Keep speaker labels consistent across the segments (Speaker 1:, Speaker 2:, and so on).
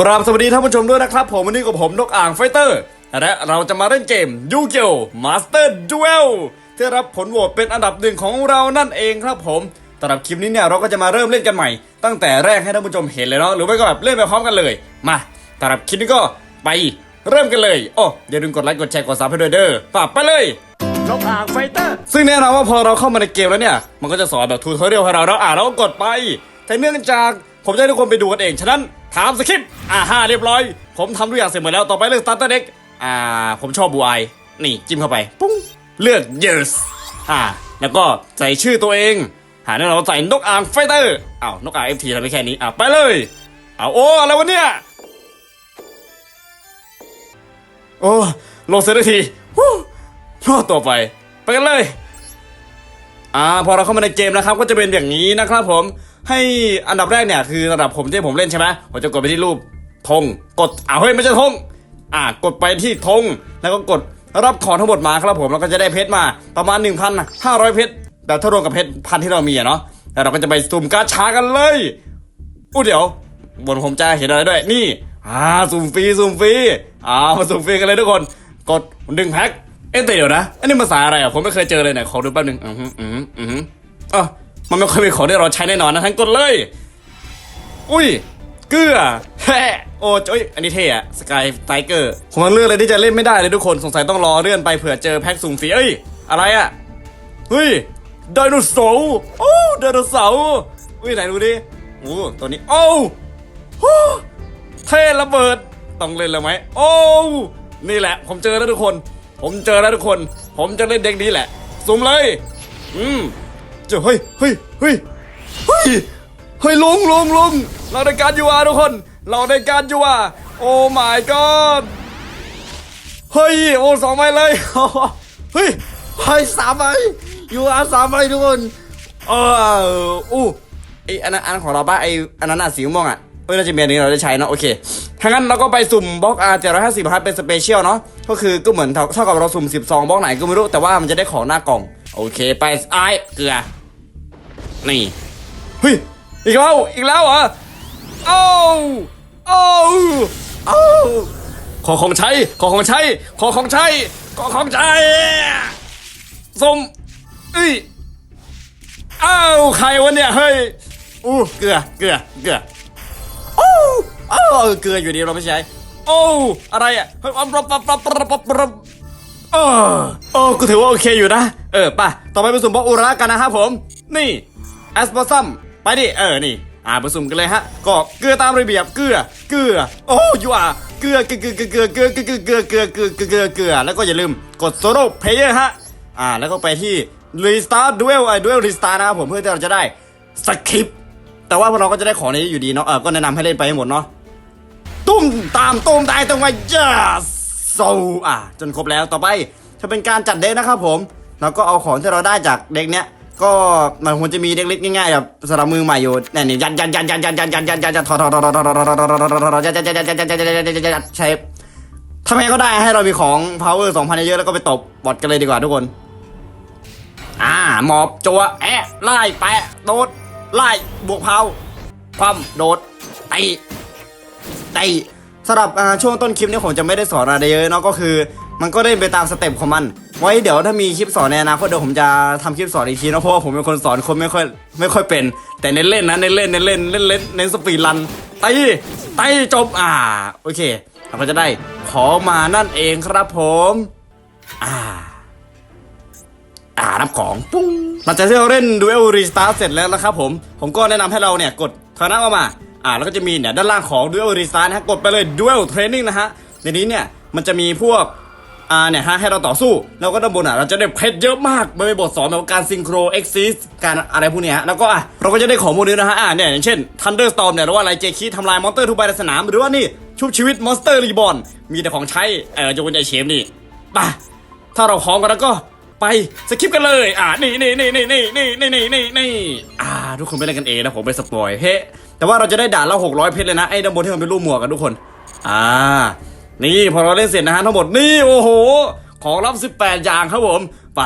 Speaker 1: ครับสวัสดีท่านผู้ชมด้วยนะครับ ผมวันนี้กับผมนกอ่างไฟเตอร์ และเราจะมาเล่นเกมยูเกียวมาสเตอร์ดูเอลที่รับผลโหวตเป็นอันดับหนึ่งของเรานั่นเองครับผมสำหรับคลิปนี้เนี่ยเราก็จะมาเริ่มเล่นกันใหม่ ตั้งแต่แรกให้ท่านผู้ชมเห็นเลยเนาะหรือไม่ก็แบบเล่นไปพร้อมกันเลย มาสำหรับคลิปนี้ก็ไปเริ่มกันเลยโอ้อย่าลืมกดไลค์กดแชร์กดซับให้ด้วยเด้อฝากไปเลย
Speaker 2: นกอ่างไฟเตอร์
Speaker 1: ซึ่งแน่นอนว่าพอเราเข้ามาในเกมแล้วเนี่ย มันก็จะสอนแบบทูทอเรียลให้เราเราอ่านเราก็กดไป แต่เนื่องจากผมจะให้ทุกคนไปดูกันเองฉะนั้น ถามสคริปต์อ่าฮ่าเรียบร้อย ผมทำทุกอย่างเสร็จหมดแล้วต่อไปเลือกสตาร์เตอร์เด็กอ่า ผมชอบบูไอนี่จิ้มเข้าไป ปุ้ง เลือก yes อ่า แล้วก็ใส่ชื่อตัวเอง หาแน่นอนว่าใส่นกอ่างไฟเตอร์อ้าวนกอ่างเอฟทีทำไปแค่นี้อ่าไปเลย เอาโอ้อะไรวะเนี่ย โอ้ลงเสร็จทันทีฮู้รอดต่อไป ไปกันเลย อ่า พอเราเข้ามาในเกมนะครับ ก็จะเป็นอย่างนี้นะครับผม ให้อันดับแรกเนี่ยคือระดับผมที่ผมเล่นใช่ไหมผมจะกดไปที่รูปธงกดอ่าเฮ้ยไม่ใช่ธงอ่ากดไปที่ธงแล้วก็กดรับของทั้งหมดมาครับผมแล้วก็จะได้เพชรมาประมาณ 1,500 เพชรแต่ถ้ารวมกับเพชรพันที่เรามีอะเนาะแล้วเราก็จะไปสุ่มกาชากันเลยอู้เดี๋ยวบนผมจะเห็นอะไรด้วยนี่อ่าสุ่มฟรีสุ่มฟรีอ่ามาสุ่มฟรีกันเลยทุกคน กดหนึ่งแพ็คเอ๊ะแต่เดี๋ยวนะอันนี้ภาษาอะไรอะผมไม่เคยเจอเลยไหนขอดูแป๊บหนึงอือหืออือหืออือหืออ๋อ มันไม่ค่อยเป็นของที่เราใช้แน่นอนนะทั้งกดเลย อุ้ย เกลือแฮะโอ้ยอันนี้เท่อะสกายไทเกอร์ผมเลือกเลยที่จะเล่นไม่ได้เลยทุกคนสงสัยต้องรอเลื่อนไปเผื่อเจอแพ็คสุ่มฟรีเอ้ย อะไรอะเฮ้ยไดโนเสาร์โอ้ไดโนเสาร์อุ้ยไหนดูดิโอ้ตัวนี้โอ้เท่ระเบิดต้องเล่นแล้วไหมโอ้นี่แหละ ผมเจอแล้วทุกคน ผมเจอแล้วทุกคน ผมจะเล่นเด็กนี้แหละ สุ่มเลย อืม เจอเฮ้ยเฮ้ยเฮ้ยเฮ้ยเฮ้ยลุงลุงลุงเราได้การยูอาทุกคน เราได้การยูอาโอ้ my god เฮ้ยโอ้สองใบเลยเฮ้ย
Speaker 2: เฮ้ยสามใบยูอาร์สามใบทุกคน
Speaker 1: เอออู้ไออันนั้นอันของเราป่ะไออันนั้นอะสีม่วงอะเอ้ยน่าจะมีอันนี้เราได้ใช้เนาะโอเคถ้างั้นเราก็ไปสุ่มบล็อกอาร์เจ็ดร้อยห้าสิบครับเป็นสเปเชียลเนาะก็คือก็เหมือนเท่าเท่ากับเราสุ่มสิบสองบล็อกไหนก็ไม่รู้แต่ว่ามันจะได้ของหน้ากล่อง โอเคไปไอเกลือ นี่เฮ้ยอีกแล้วอีกแล้วเหรอโอ้โอ้โอ้ขอของใช้ขอของใช้ขอของใช้ขอของใช้สมเอ้ยอ้าวใครวะเนี่ยเฮ้ยอู้เกลือเกลือเกลือโอ้โอ้เกลืออยู่ดีเราไม่ใช้โอ้อะไรอะเฮ้ยปั๊บปั๊บปั๊บปรับปรับเออโอ้กูถือว่าโอเคอยู่นะ เออป่ะต่อไปไปสุ่มบอกอุระกันนะครับผม นี่ แอสปอซัมไปดิ เออ นี่ อ่าไปสุ่มกันเลยฮะ ก็เกลือตามระเบียบ เกลือ เกลือ โอ้ยูอะเกลือ เกลือ เกลือ เกลือ เกลือ เกลือ เกลือ เกลือ เกลือ เกลือ เกลือ เกลือ แล้วก็อย่าลืมกดโซโล่เพลเยอร์ฮะ อ่า แล้วก็ไปที่ Restart Duel ไอ้ Duel Restart นะครับผมเพื่อที่เราจะได้สคริปต์แต่ว่าพวกเราก็จะได้ของนี้อยู่ดีเนาะ เออ ก็แนะนำให้เล่นไปให้หมดเนาะ ตุ้มตามตุ้มตายตรงไป yes so อะจนครบแล้ว ต่อไปจะเป็นการจัดเด็กนะครับผมแล้วก็เอาของที่เราได้จากเด็กเนี้ย ก็มันควรจะมีเด็กเล็กง่ายๆแบบสำหรับมือใหม่อยู่เนี่ยนี่ยันยันยันยันยันยันยันยันยันยันถอดถอดถอดถอดถอดถอดถอดถอดถอดถอดถอดยันยันยันยันยันยันยันยันยันยันยันใช้ทำไงก็ได้ให้เรามีของ power 2,000เยอะๆแล้วก็ไปตบบอทกันเลยดีกว่าทุกคนอ่าหมอบจัวแอะไล่แปะโดดไล่บวกเผาความโดดไตไตสำหรับอ่าช่วงต้นคลิปนี้ผมจะไม่ได้สอนอะไรเยอะเนาะก็คือ มันก็เล่นไปตามสเต็ปของมัน ไว้เดี๋ยวถ้ามีคลิปสอนในอนาคตเดี๋ยวผมจะทำคลิปสอนอีกทีนะเพราะว่าผมเป็นคนสอนคนไม่ค่อยไม่ค่อยเป็น แต่เน้นเล่นนะเน้นเล่นเน้นเล่นเล่นเล่นเน้นสปีดรันไตไตจบอ่าโอเคเราก็จะได้ของมานั่นเองครับผมอ่าอ่ารับของปุ้งหลังจากที่เราเล่นดูเอลรีสตาร์เสร็จแล้วนะครับผม ผมก็แนะนำให้เราเนี่ยกดคณะมามาอ่าแล้วก็จะมีเนี่ยด้านล่างของดูเอลรีสตาร์นะฮะกดไปเลยดูเอลเทรนนิ่งนะฮะในนี้เนี่ยมันจะมีพวก อ่าเนี่ยฮะให้เราต่อสู้ แล้วก็ด้านบนอะเราจะได้เพชรเยอะมากมันเป็นบทสอนแบบการซิงโครเอ็กซิสการอะไรพวกเนี้ยฮะแล้วก็อะเราก็จะได้ของพวกนี้นะฮะอ่าเนี่ยอย่างเช่นทันเดอร์สตอมเนี่ยหรือว่าอะไรเจคีทำลายมอนสเตอร์ทุกใบในสนามหรือว่านี่ชุบชีวิตมอนสเตอร์รีบอนมีแต่ของใช้เออจะเป็นไอเชมนี่ไปถ้าเราพร้อมกันแล้วก็ไปสคิปกันเลย อ่านี่นี่นี่นี่นี่นี่นี่นี่นี่นี่อ่า ทุกคนไปเล่นกันเองนะผมไปสปอยเฮ้แต่ว่าเราจะได้ด่านละหกร้อยเพชรเลยนะไอ้ด้านบนที่มันเป็นรูปหมวกกันทุกคน อ่า นี่พอเราเล่นเสร็จนะฮะทั้งหมดนี่โอ้โห ของรับ 18 อย่างครับผมไป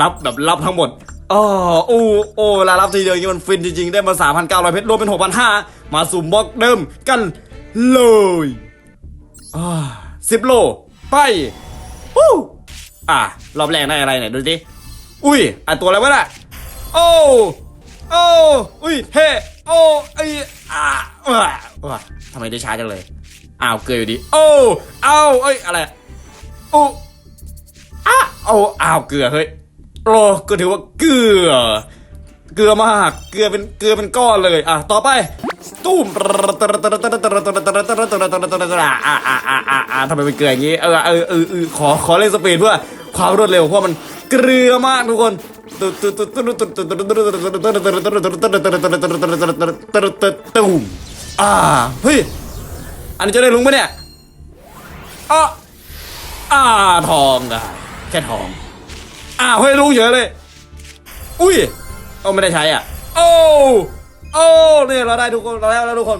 Speaker 1: รับแบบรับทั้งหมดอ๋อโอ้โอ้ลารับทีเดียวอย่างนี้มันฟินจริงๆ ได้มา 3,900 เพชรรวมเป็น 6,500 มาสุ่มบล็อกเดิมกันเลยอ่าสิบโล ไปวู้อะ รอบแรกได้อะไรไหนดูสิอุ้ย อะตัวอะไรวะน่ะ โอ้โอ้อุ้ยเฮ้โอ้ไออ่าว้าว้าทำไมได้ช้าจังเลย อ้าวเกลืออยู่ดี โอ้เอ้าเอ้ยอะไรโอ้อ้าโอ้อ้าวเกลือเฮ้ยโอ้ก็ถือว่าเกลือ เกลือมากเกลือเป็นเกลือเป็นก้อนเลยอะต่อไปตุ้มอ่าอ่าอ่าอ่าอ่าทำไมเป็นเกลืออย่างงี้เออเออเออเออขอขอเล่นสปีดเพื่อความรวดเร็วเพราะมันเกลือมากทุกคนตุ้มอ่าเฮ้ย อันนี้จะได้ลุงปะเนี่ยอะอ่าทองได้แค่ทองอ้าวเฮ้ยลุงเฉยเลย อุ้ยเอาไม่ได้ใช้อะ โอ้โอ้เนี่ยเราได้ทุกคนเราได้แล้วทุกคน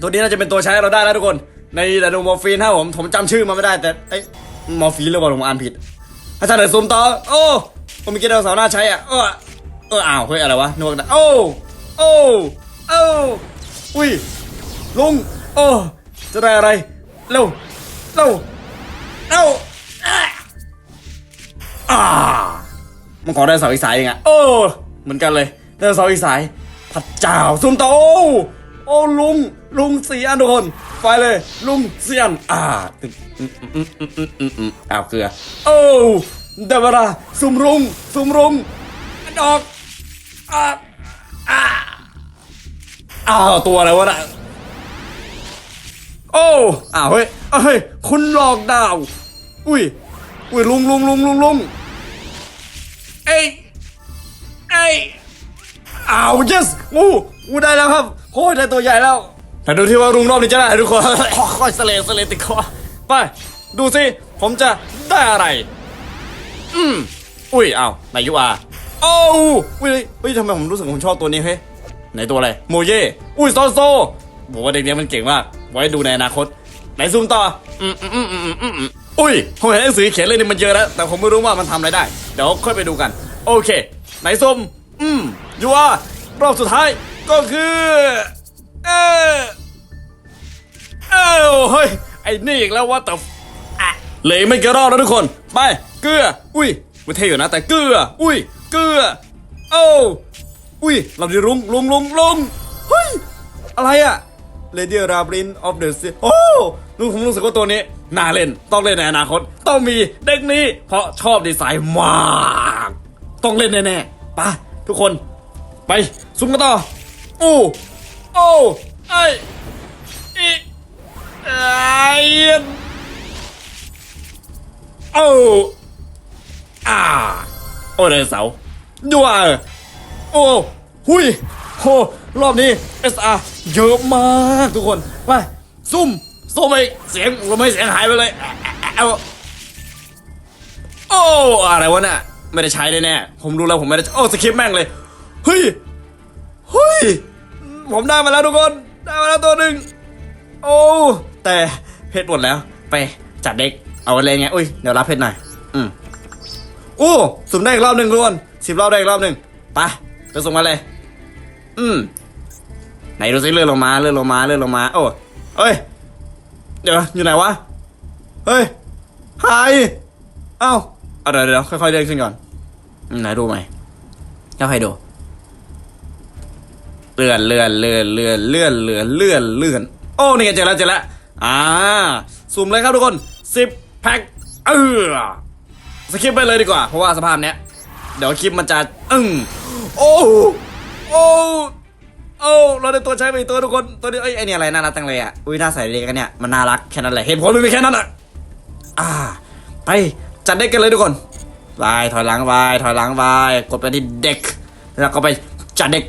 Speaker 1: ตัวนี้น่าจะเป็นตัวใช้เราได้แล้วทุกคน ในดานูมอร์ฟีนถ้าผมผมจำชื่อมันไม่ได้แต่ไอ้ยมอร์ฟีนหรือเปล่าผมอ่านผิดอาจารย์เดี๋ยวซูมต่อโอ้ผมมีกินเราสาวหน้าใช้อะเออเอออ้าวเฮ้ยอะไรวะนึกว่าโอ้โอ้โอ้อุ้ยลุงโอ้ จะได้อะไร เร็ว เร็ว เร็วอะอ่ามันขอได้เสาอีสายเองอะโอ้ เหมือนกันเลยได้เสาอีสายพระเจ้าซุ่มโตโอ้ลุง ลุงสี่อันทุกคนไปเลย ลุงสี่อันอ่าตึ๊บอืมอืมอืมอืมอืมอ้าวเกลือโอ้ได้เวลาซุ่มรุงซุ่มรุงดอกอ่าอ่าอ้าวตัวอะไรวะน่ะ โอ้อ้าวเฮ้ยเฮ้ยคุณหลอกดาว อุ้ย อุ้ยลุงลุงลุงลุงลุงเอ้ยเอ้ยอ้าว yes งูงูได้แล้วครับโอ้ยได้ตัวใหญ่แล้วแต่ดูที่ว่ารุงรอบนี้จะได้ทุกคนค่อยๆสเลสเลติดคอไปดูสิ ผมจะได้อะไร อืมอุ้ยอ้าวนายยูอาโอ้วอุ้ยเฮ้ยทำไมผมรู้สึกผมชอบตัวนี้เฮ้ยไหนตัวอะไรโมเย่อุ้ยโซโซบอกว่าเด็กเนี้ยมันเก่งมาก ไว้ดูในอนาคต ไหนซูมต่ออืมอืมอืมอืมอืมอุ้ยผมเห็นหนังสือเขียนเลยนี่มันเยอะแล้ว แต่ผมไม่รู้ว่ามันทำอะไรได้ เดี๋ยวค่อยไปดูกัน โอเค ไหนซูมอืมยูอารอบสุดท้ายก็คือ เออเออเฮ้ยไอ้นี่อีกแล้วว่าแต่เหลยไม่เกี่ยรอดแล้วทุกคน ไป เกลือ อุ้ยมันเท่อยู่นะ แต่เกลือ อุ้ย เกลือ โอ้ อุ้ยเราดีรุงลุงลุงลุงเฮ้ย อะไรอะ เลเดียราบรินออฟเดอะซีโอ้ลุงผมรู้สึกว่าตัวนี้ น่าเล่น ต้องเล่นในอนาคต ต้องมีเด็กนี้ เพราะชอบดีไซน์มาก ต้องเล่นแน่ๆไปทุกคน ไปซุ่มกันต่อโอ้โอ้ไออีไอโอ้อาโอ้ไดโนเสาร์ดูอะโอ้หุยโห รอบนี้ SR เยอะมากทุกคนไปซุ่มซุ่มไปเสียงลมให้เสียงหายไปเลยเอาโอ้อะไรวะเนี่ยไม่ได้ใช้แน่ๆผมรู้แล้วผมไม่ได้โอ้สคริปต์แม่งเลยเฮ้ยเฮ้ยผมได้มาแล้วทุกคนได้มาแล้วตัวหนึ่งโอ้แต่เพชรหมดแล้ว ไปจัดเด็กเอาอะไรเงี้ยอุ้ยเดี๋ยวรับเพชรหน่อยอืมโอ้สุ่มได้อีกรอบหนึ่งทุกคนสิบรอบได้อีกรอบหนึ่งไปไปส่งมาเลย อืม นดูซิเลื่อนลงมาเลื่อนลงมาเลื่อนลงมา โอ้เอ้ย เดี๋ยวอยู่ไหนวะ เฮ้ยหายเอ้าเอาเดี๋ยวเดี๋ยวค่อยๆเดินขึ้นก่อนไหนดูใหม่ค่อยๆดู เลื่อนเลื่อนเลื่อนเลื่อนเลื่อนเลื่อนเลื่อนเลื่อน โอ้นี่เจอแล้วเจอแล้วอ่าสุ่มเลยครับทุกคนสิบแพ็คเออสคิปไปเลยดีกว่า เพราะว่าสภาพเนี้ย เดี๋ยวคลิปมันจะ อึ้งโอ้โอ้ โอ้เราได้ตัวใช้ไปอีกตัวทุกคน ตัวนี้เอ้ยไอเนี่ยอะไรน่ารักจังเลยอะ อุ้ยน้าใสดีกันเนี่ย มันน่ารักแค่นั้นแหละ เหตุผลมันมีแค่นั้นอะ อ่า ไป จัดเด็กกันเลยทุกคนวายถอยหลังวายถอยหลังวายกดไปที่เด็ก แล้วก็ไปจัดเด็ก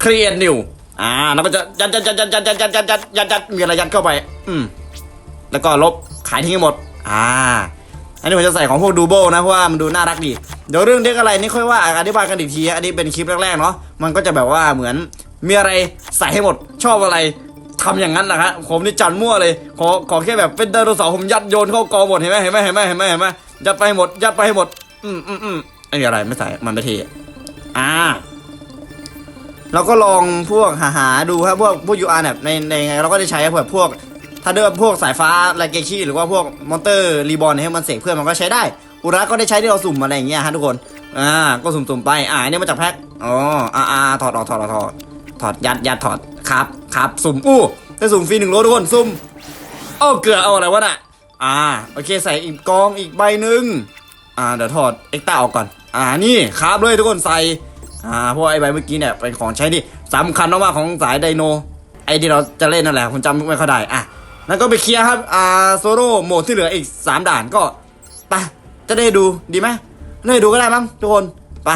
Speaker 1: เครียดนิวอ่าแล้วก็จะยัดยัดยัดยัดยัดยัดยัดยัดยัดยัดยัดมีอะไรยัดเข้าไป อืม แล้วก็ลบขายทิ้งให้หมด อ่า อันนี้ผมจะใส่ของพวกดูโบนะเพราะว่ามันดูน่ารักดี เดี๋ยวเรื่องเด็กอะไรนี่ค่อยว่าอธิบายกันอีกที อันนี้เป็นคลิปแรกๆเนาะ มันก็จะแบบว่าเหมือน มีอะไรใส่ให้หมดชอบอะไรทำอย่างนั้นนะฮะผมนี่จันมั่วเลย ขอขอแค่แบบเป็นไดโนเสาร์ผมยัดโยนเข้ากองหมดเห็นไหมเห็นไหมเห็นไหมเห็นไหมเห็นไหมยัดไปหมดยัดไปหมด อืมอืมอืมอันนี้อะไรไม่ใส่มันไม่เทอ่าเราก็ลองพวกหาหาดูครับพวกพวก UR แบบในในไงเราก็ได้ใช้แบบพวกถ้าเดิมพวกสายฟ้าไลเกคีหรือว่าพวกมอนเตอร์รีบอลให้มันเสกเพื่อนมันก็ใช้ได้อุระก็ได้ใช้ที่เราสุ่มอะไรอย่างเงี้ยฮะทุกคนอ่าก็สุ่มๆไปอ่าอันนี่มาจากแพ็คอ๋ออ่าอ่าถอดออกถอดออกถอด ถอดยัดยัดถอดครับครับสุ่มอู้ได้สุ่มฟรีหนึ่งโลทุกคนสุ่มโอ้เกลือเอาอะไรวะน่ะอ่าโอเคใส่อีกกองอีกใบหนึ่งอ่าเดี๋ยวถอดเอ็กต้าออกก่อน อ่านี่ครับเลยทุกคนใส่อ่าเพราะว่าไอ้ใบเมื่อกี้เนี่ยเป็นของใช้ที่สำคัญมากๆของสายไดโนไอ้ที่เราจะเล่นนั่นแหละผมจำไม่ค่อยได้อะแล้วก็ไปเคลียร์ครับอ่าโซโล่โหมดที่เหลืออีก 3 ด่านก็ไปจะได้ดูดีไหมไม่ได้ดูก็ได้มั้งทุกคนไป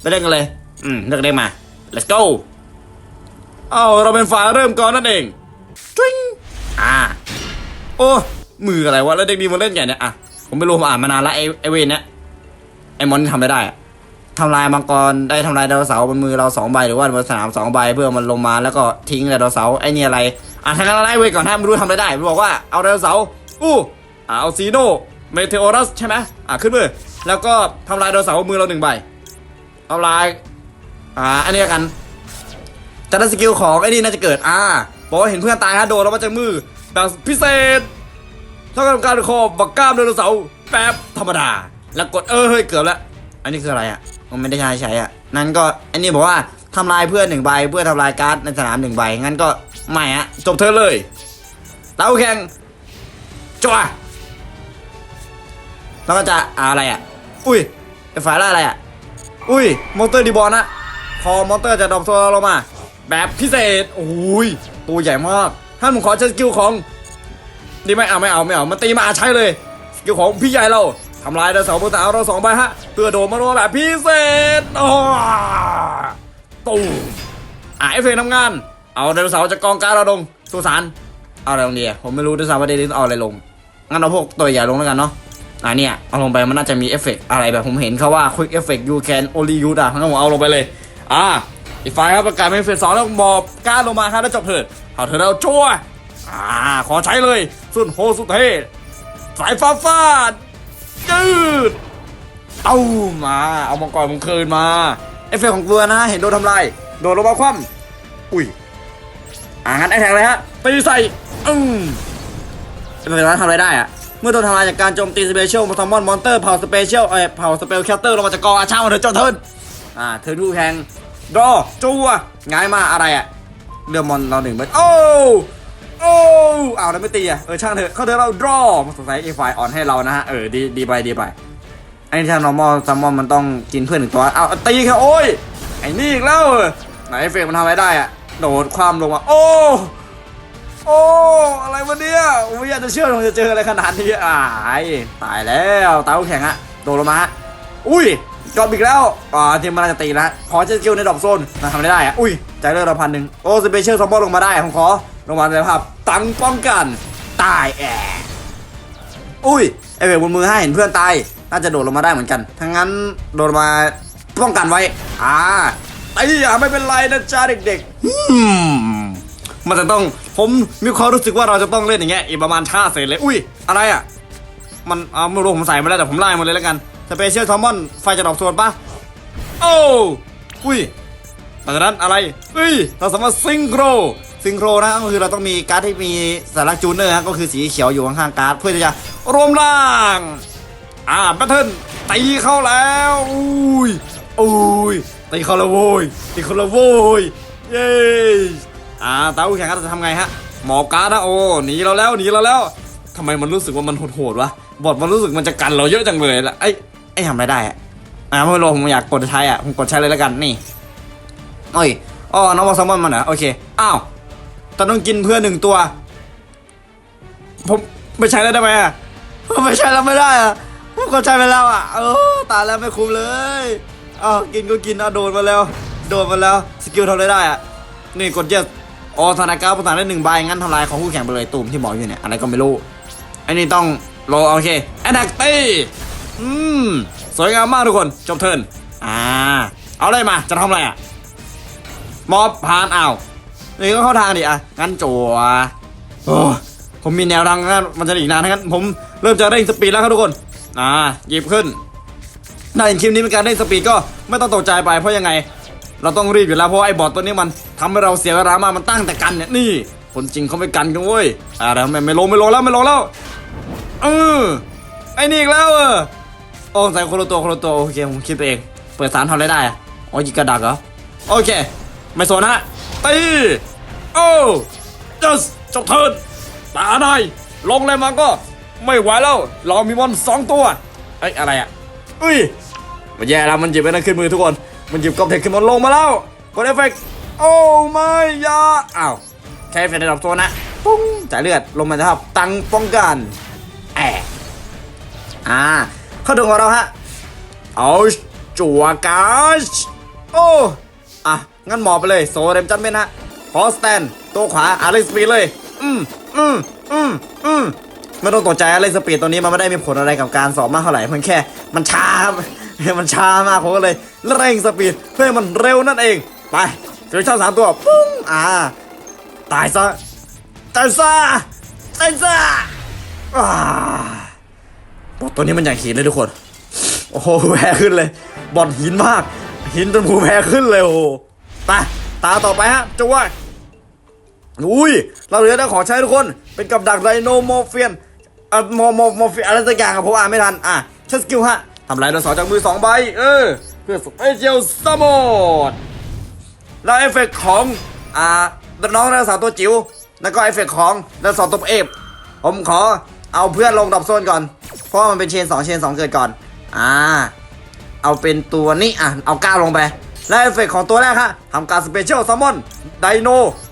Speaker 1: ไปเล่นกันเลย อืมเลือกได้มา let's go เอาเราเป็นฝ่ายเริ่มก่อนนั่นเองจิ้งอ่าโอ้มืออะไรวะแล้วเด็กดีมาเล่นไงเนี่ยอะผมไม่รู้ผมอ่านมานานละไอไอเวนเนี่ยไอมอนที่ทำไม่ได้อะทำลายมังกรได้ทำลายไดโนเสาร์บนมือเราสองใบหรือว่าบนสนามสองใบเพื่อมันลงมาแล้วก็ทิ้งไดโนเสาร์ไอนี่อะไรอะทางนั้นไล่เวนก่อนถ้าไม่รู้ทำอะไรได้มันบอกว่าเอาไดโนเสาร์อู้อ่าเอาซีโนเมเทโอรัสใช่ไหมอะขึ้นมือแล้วก็ทำลายไดโนเสาร์บนมือเราหนึ่งใบทำลายอ่าอันนี้ละกัน จะได้สกิลของไอ้นี่น่าจะเกิดอ่าบอกว่าเห็นเพื่อนตายฮะโดนแล้วมาจากมือแบบพิเศษเท่ากับการคอบักกล้ามไดโนเสาร์แบบธรรมดา แล้วกดเออเฮ้ยเกือบแล้วอันนี้คืออะไรอะผมไม่ได้ใช้ใช้อะนั่นก็อันนี้บอกว่าทำลายเพื่อนหนึ่งใบเพื่อทำลายการ์ดในสนามหนึ่งใบงั้นก็ไม่อะจบเธอเลยเต้าแข่งจ้วแล้วก็จะอะไรอะ อุ้ยไอ้ฝ่ายล่าอะไรอะ อุ้ย มอนเตอร์ดีบอลนะคอมอนเตอร์จะดรอปตัวเราลงมา แบบพิเศษโอ้ยตัวใหญ่มากท่าผมขอใช้สกิลของดีไหมเอาไม่เอาไม่เอามาตีมาใช้เลยสกิลของพี่ใหญ่เราทำลายดาวเสาร์บนสาวเราสองใบฮะเพื่อโดดมาโดนแบบพิเศษโอ้ตูมอะเอฟเฟกต์ทำงาน เอาไดโนเสาร์จากกองการเราลงสุสานเอาอะไรลงดีอะผมไม่รู้ด้วยซ้ำว่าเดนิสเอาอะไรลงงั้นเอาพวกตัวใหญ่ลงแล้วกันเนาะอะเนี่ยเอาลงไปมันน่าจะมีเอฟเฟกต์อะไรแบบผมเห็นเขาว่า quick effect you can only use อะงั้นผมเอาลงไปเลยอะ อีกฝ่ายครับประกาศเป็นเฟสสองแล้วมอบการดลงมาครับแล้วจบเถิดเอาเธอแล้วชั่วอ่าขอใช้เลยสุดโหสุดเทสายฟ้าฟาดจืดเต้ามาเอามังกรผมคืนมาเอฟเฟกของเกลือนะเห็นโดนทำลายโดนลงมาคว่ำอุ้ยอ่างั้นไอ้แทงเลยฮะตีใส่อืมเป็นไปได้ทำอะไรได้อะเมื่อโดนทำลายจากการโจมตีสเปเชียลมอทอมอนมอนเตอร์เผาสเปเชียลเอ้เผาสเปลแคตเตอร์ลงมาจากกองอาช่ามาเถอะเจ้าเทินอ่าเทิร์นทูแทง ดอจัวง่ายมากอะไรอะเรือมอนเราหนึ่งไปโอ้โอ้เอาแล้วไม่ตีอะเออช่างเถอะเขาเถอะเราดรอสงสัยเอไฟอ่อนให้เรานะฮะเออดีดีไปดีไปไอ้ที่ทำ normal ซัมมอนมันต้องกินเพื่อนหนึ่งตัวเอาตีแค่โอ้ยไอ้นี่อีกแล้วเหรอไหนเอฟเฟกมันทำอะไรได้อะโดดความลงมาโอ้โอ้อะไรวะเนี่ยไม่อยากจะเชื่อว่าจะเจออะไรขนาดนี้อ่ายตายแล้วตายแข่งอะโดนลงมาอุ้ย จอบอีกแล้ว อ่าทีมมันน่าจะตีแล้วขอเจสกิลในดรอปโซนมาทำอะไรได้อะอุ้ยใจเลือดเราพันหนึ่งโอ้สเปเชียลซัมบอลลงมาได้ผมขอลงมาในภาพตังป้องกัน ตายแอะอุ้ยไอเวกบนมือให้เห็นเพื่อนตาย น่าจะโดดลงมาได้เหมือนกัน ทั้างนั้นโดดมาป้องกันไว้ อ่าไอ้อย่าไม่เป็นไรนะจ้าเด็กๆอืมมันจะต้อง ผมมีความรู้สึกว่าเราจะต้องเล่นอย่างเงี้ยอีกประมาณท่าเสร็จเลย อุ้ย อะไรอะ มันเอาไม่รู้ผมใส่มาแล้วแต่ผมไล่มาเลยแล้วกัน สเปเชียลทอมมอนไฟจะดรอปโซนปะโอ้อุ้ยหลังจากนั้นอะไรเฮ้ยเราสามารถซิงโครซิงโครนะก็คือเราต้องมีการ์ดที่มีสาระจูเนอร์ฮะก็คือสีเขียวอยู่ข้างๆการ์ดเพื่อที่จะรวมร่างอ่าแบทเทิลตีเข้าแล้วอุ้ยอุ้ยตีเข้าแล้วโว้ยตีเข้าแล้วโว้ยเย้อ่าตาอูแข่งกันจะทำไงฮะหมอการ์ดนะโอ้หนีเราแล้วหนีเราแล้วทำไมมันรู้สึกว่ามันโหดๆวะบอดมันรู้สึกมันจะกันเราเยอะจังเลยล่ะไอ้ ไอ้ทำอะไรได้อะอ่าไม่รู้ผมอยากกดใช้อะผมกดใช้เลยแล้วกันนี่โอ้ยอ๋อน้องบอกซัมอนมันเหรอโอเคอ้าวแต่ต้องกินเพื่อนหนึ่งตัว ผมไม่ใช้แล้วได้ไหมอะไม่ใช่แล้วไม่ได้อะผมก็ใช้ไปแล้วอะเออตายแล้วไม่คุ้มเลยอ้าวกินก็กินอะโดนมาแล้ว โดนมาแล้วสกิลทำอะไรได้อะนี่กดเยสอ๋อธนาการประสานได้หนึ่งใบงั้นทำลายของคู่แข่งไปเลยตุ่มที่บอกอยู่เนี่ยอะไรก็ไม่รู้อันนี้ต้องรอโอเคแอนแทกตี้ อืม สวยงามมากทุกคน จบเทิร์นอ่า เอาเลยมา จะทำอะไรอะ มอบพานอ้าวนี่ก็เข้าทางดิอะ งั้นจัวโอ้ผมมีแนวทางงั้นมันจะอีกนานงั้นผมเริ่มจะเร่งสปีดแล้วครับทุกคน อ่าหยิบขึ้นถ้าเห็นคลิปนี้เป็นการเร่งสปีดก็ไม่ต้องตกใจไปเพราะยังไง เราต้องรีบอยู่แล้วเพราะไอ้บอทตัวนี้มันทำให้เราเสียเวลามากมันตั้งแต่กันเนี่ยนี่ คนจริงเขาไม่กันกันเว้ยอ่าแล้วไม่ไม่ลงไม่ลงแล้วไม่ลงแล้วเออไอ้นี่อีกแล้วเออ โอ้ใส่คนละตัวคนละตัวโอเคผมคิดไปเอง เปิดสารทำอะไรได้อะอ๋อยิงกระดักเหรอ โอเค ไม่สนฮะตีโอ้ just จบเทิร์นตาได้ลงเลยมันก็ ไม่ไหวแล้ว เรามีมอนสองตัว เอ้ยอะไรอะอุ้ยมันแย่แล้วมันหยิบไปนั่นขึ้นมือทุกคน มันหยิบกอบเทคขึ้นมาลงมาแล้วกดเอฟเฟกต์โอ้ไม่ยาอ้าวใช้เฟเฟกต์ในระดับโซนนะปุ้งจ่ายเลือดลงมาครับ ตังป้องกันแอะอ่า เข้าถึงของเราฮะ เอาจัวกาชโอ้อะ งั้นหมอบไปเลย โซเรมจันเมนฮะพอสแตน ตัวขวาอาริสปีดเลย อืมอืมอืมอืมไม่ต้องตกใจอะไรสปีดตัวนี้มันไม่ได้มีผลอะไรกับการสอบมากเท่าไหร่มันแค่ มันช้าครับมันช้ามากผมก็เลยเร่งสปีดเพื่อมันเร็วนั่นเอง ไปฟิวชั่นสามตัวปุ้งอ่าตายซะตายซะตายซะอ่า บอทตัวนี้มันอย่หินเลยทุกคน โอ้โหแพ้ขึ้นเลย บอลหินมาก หินจนภูแพ้ขึ้นเลยโอ้โหไปตาต่อไปฮะจะว่าอุ้ย เราเหลือแต่ของใช้ทุกคน เป็นกับดักไดโนโมเฟียนอะโมโมโมเฟียนอะไรสักอย่างอะผมอ่านไม่ทัน อะใช้สกิลฮะทำลายดาวเสาร์จากมือสองใบ เออ เพื่อสเปเชียลซัมมอนแล้วเอฟเฟกต์ของ อ่าน้องดาวเสาร์ตัวจิ๋ว แล้วก็เอฟเฟกต์ของดาวเสาร์ตัวเอฟผมขอเอาเพื่อนลงดับโซนก่อน ราะมันเป็นเชนสองเชนสองเกิดก่อน อ่า เอาเป็นตัวนี้อะ เอาก้าวลงไป และเอฟเฟกต์ของตัวแรกฮะทำการสเปเชียลซัมมอนไดโน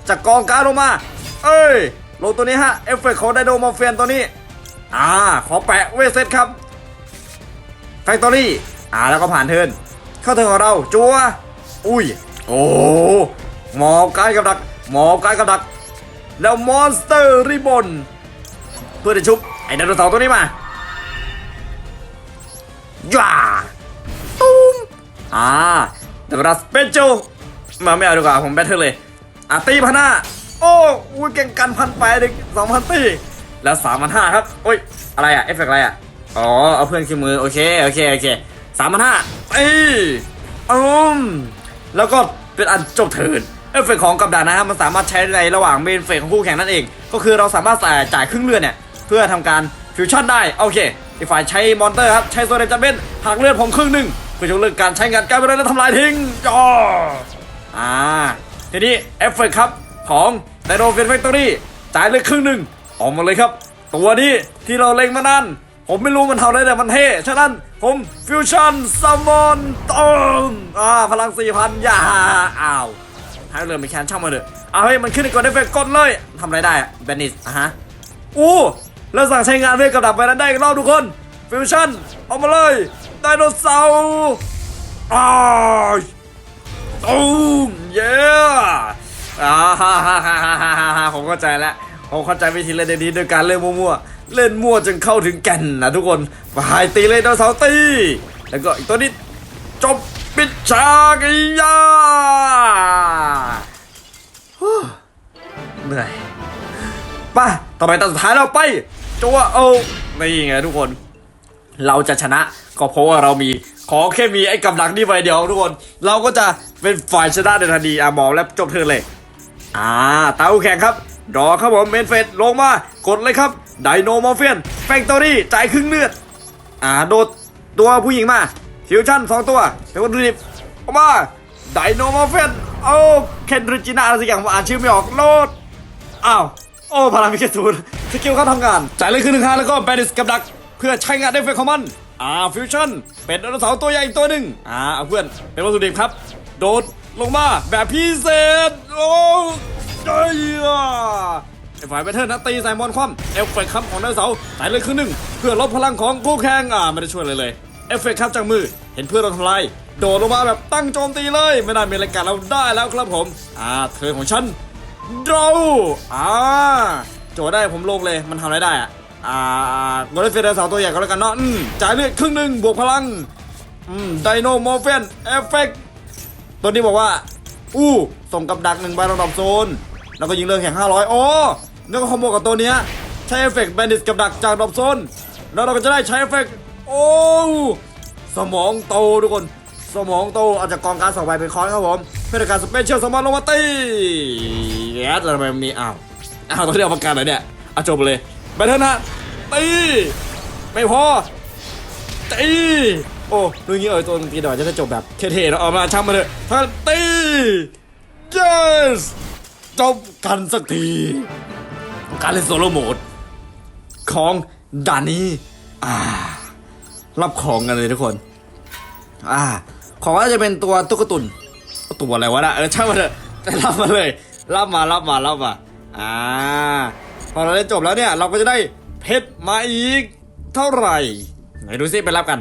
Speaker 1: จากกองการดลงมา เอ้ยลงตัวนี้ฮะ เอฟเฟกต์ของไดโนมอร์เฟียนตัวนี้ อ่า ขอแปะเวทเซตครับแฟคทอรี่อ่าแล้วก็ผ่านเทินเข้าเทินของเราจัว อุ้ย โอ้หมอบกายกับดัก หมอบกายกับดัก แล้วมอนสเตอร์ริบอนเพื่อจะชุบ ไอ้ไดโนเสาร์ตัวนี้มา ย่าตุ้มอ่าเดี๋ยวเราสเปเชียลมาไม่เอาดีกว่าผมแบทเทิลเลยอะตีพันห้าโอ้อุ้ยเก่งกันพันแปดสองพันตีแล้วสามพันห้าครับโอ้ยอะไรอะเอฟเฟกต์อะไรอะอ๋อเอาเพื่อนขึ้นมือโอเคโอเคโอเคสามพันห้าเอ้ยอืมแล้วก็เป็นอันจบเทิร์นเอฟเฟกต์ของกับดักนะครับมันสามารถใช้ในระหว่างเมนเฟสของคู่แข่งนั่นเอง ก็คือเราสามารถจ่ายจ่ายครึ่งเลือดเนี่ย เพื่อทำการฟิวชั่นได้ โอเค อีกฝ่ายใช้มอนเตอร์ครับ ใช้โซเดนจัมเบนหักเลือดผมครึ่งหนึ่งเพื่อจะเลิกการใช้งานการไปเลยและทำลายทิ้งจ่ออ่า ทีนี้เอฟเฟกครับ ของไดโนเฟนแฟคทอรี่จ่ายเลยครึ่งหนึ่งออกมาเลยครับ ตัวนี้ที่เราเล็งมานานผมไม่รู้มันทำอะไรแต่มันเท่ฉะนั้นผมฟิวชั่นซัมมอนต้มอ่าพลังสี่พันอย่าอ้าวให้เรือไม่แคนช่างมาเถอะเอาให้ยมันขึ้นในกดเอฟเฟกต์กดเลยทำอะไรได้อะแบนิสอะฮะอู้ แล้วสั่งใช้งานเวทกับดับไปนั้นได้อีกรอบทุกคน ฟิวชั่นเอามาเลยไดโนเสาร์อ้าวตูมเย้อ่าฮ่าฮ่าฮ่าฮ่าฮ่าฮ่าฮ่าผมเข้าใจแล้วผมเข้าใจวิธีเล่นนี้ด้วยการเล่นมั่วๆ เล่นมั่วจนเข้าถึงแก่นนะทุกคนไปตีเลยดาวเสาร์ตี แล้วก็อีกตัวนี้จบปิดฉากอียาเหนื่อยไป่ะต่อไปตอนสุดท้ายเราไป จัวเอานี่ไงทุกคน เราจะชนะก็เพราะว่าเรามีขอแค่มีไอ้กำลังนี่ใบเดียวทุกคน เราก็จะเป็นฝ่ายชนะในทันทีอะหมอแล้วจบเทิร์นเลย อ่าตาแข่งครับรอครับผมเมนเฟสลงมากดเลยครับไดโนมอร์เฟียนแฟคทอรี่จ่ายครึ่งเลือด อ่าโดดตัวผู้หญิงมาฟิวชั่นสองตัวเป็นวัตถุดิบออกมาไดโนมอร์เฟียนโอ้เคนริจิน่าอะไรสักอย่างผมอ่านชื่อไม่ออกโลดอ้าว โอ้พลังพิฆาตสกิลเขาทำงาน จ่ายเลยคือหนึ่งครั้งแล้วก็แบนิสกับดัก เพื่อใช้งานได้เฟกของมันอ่าฟิวชั่น เป็นไดโนเสาร์ตัวใหญ่อีกตัวหนึ่งอ่าเอาเพื่อน เป็นวัตถุดิบครับ โดดลงมาแบบพิเศษ โอ้ยไอ้ฝ่ายแบทเทิลนะตีใส่มอนคว่ำเอฟเฟกต์ครับของไดโนเสาร์จ่ายเลยคือหนึ่งเพื่อลดพลังของคู่แข่งอ่าไม่ได้ช่วยเลยเลยเอฟเฟกต์ครับจากมือเห็นเพื่อนเราทำลายโดดลงมาแบบตั้งโจมตีเลย ไม่น่ามีรายการเราได้แล้วครับผม อ่าเธอของฉัน เราอ่าโจได้ผมลงเลยมันทำอะไรได้อะอ่ากดได้เฟรนสาวตัวใหญ่ก็แล้วกันเนาะอืมจ่ายเลือดครึ่งหนึ่งบวกพลังอืมไดโนมอร์เฟนเอฟเฟกตัวนี้บอกว่า อู้ส่งกับดักหนึ่งใบระดับโซน แล้วก็ยิงเรือแข่ง 500 โอ้แล้วก็คอมโบกับตัวเนี้ยใช้เอฟเฟกต์แบนดิสกับดักจากระดับโซน แล้วเราก็จะได้ใช้เอฟเฟกต์โอ้สมองโตทุกคน สมองโตเอาจากกองการสองใบเป็นคอนครับผมเพื่อการสเปเชียลสมอนลงมาตีแอดแล้วทำไมมันมีอ้าวอ้าวต้องเรียกประกันเหรอเนี่ยเอาจบเลยไปเถอะนะตีไม่พอตีโอ้ดูงี้เออตัวตีหน่อยจะได้จบแบบเท่ๆแล้วเอามาช่างมาเถอะท่านตี yes จบกันสักทีการเล่นโซโล่โหมด ของดานนี้อ่ารับของกันเลยทุกคน อ่า ของก็จะเป็นตัวตุ๊กตุนตัวอะไรวะนะเออช่างมันเถอะรับมาเลยรับมารับมารับมาอ่าพอเราได้จบแล้วเนี่ย เราก็จะได้เพชรมาอีก เท่าไหร่ไหนดูซิไปรับกัน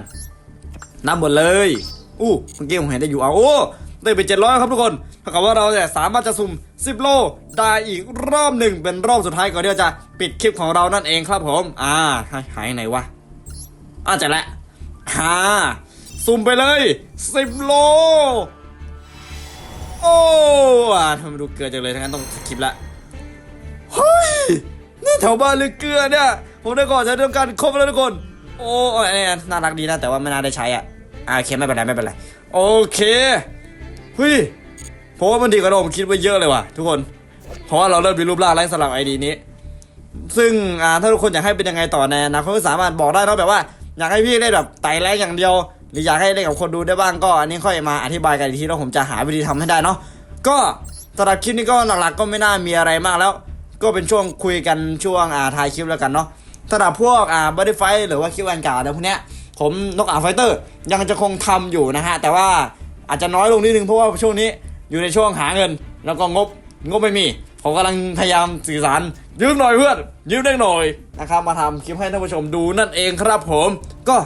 Speaker 1: นับหมดเลยอู้เมื่อกี้ผมเห็นได้อยู่เอาโอ้ได้ไปเจ็ดร้อยครับทุกคนเท่ากับว่าเราเนี่ยสามารถจะสุ่ม10โลได้อีกรอบหนึ่งเป็นรอบสุดท้ายก่อนที่เราจะปิดคลิปของเรานั่นเองครับผม อ่าหายไหนวะอ่าจะล้วฮ่า สุ่มไปเลย10โล โอ้อ่าทำไมดูเกลือจังเลยทั้งนั้นต้องสคิปละเฮ้ยนี่แถวบ้านเลยเกลือเนี่ย ผมได้ก่อนใช้เรื่องการครบแล้วทุกคน โอ้ยอันนี้น่ารักดีนะ แต่ว่าไม่น่าได้ใช้อะอ่าโอเคไม่เป็นไรไม่เป็นไร โอเคเฮ้ยเพราะว่ามันดีกว่าผมคิดไว้เยอะเลยว่ะทุกคน เพราะว่าเราเริ่มมีรูปร่างไร้สลับไอดีนี้ ซึ่งอ่าถ้าทุกคนอยากให้เป็นยังไงต่อในอนาคตก็สามารถบอกได้เนอะแบบว่า อยากให้พี่เล่นแบบไต่แรงอย่างเดียว หรืออยากให้เล่นกับคนดูได้บ้างก็อันนี้ค่อยมาอธิบายกันอีกทีแล้วผมจะหาวิธีทำให้ได้เนาะก็สำหรับคลิปนี้ก็หลักๆก็ไม่น่ามีอะไรมากแล้ว ก็เป็นช่วงคุยกันช่วงอ่าถ่ายคลิปแล้วกันเนาะสำหรับพวกอ่าบัตไฟหรือว่าคิวแอนการ์ดพวกเนี้ยผมนกอ่าไฟเตอร์ยังจะคงทำอยู่นะฮะแต่ว่าอาจจะน้อยลงนิดนึงเพราะว่าช่วงนี้อยู่ในช่วงหาเงิน แล้วก็งบงบไม่มีผมกำลังพยายามสื่อสารยืมหน่อยเพื่อนยืมได้หน่อยนะครับมาทำคลิปให้ท่านผู้ชมดูนั่นเองครับผมก็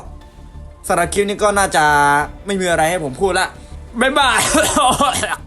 Speaker 1: สำหรับคลิปนี้ก็น่าจะไม่มีอะไรให้ผมพูดละบ๊ายบาย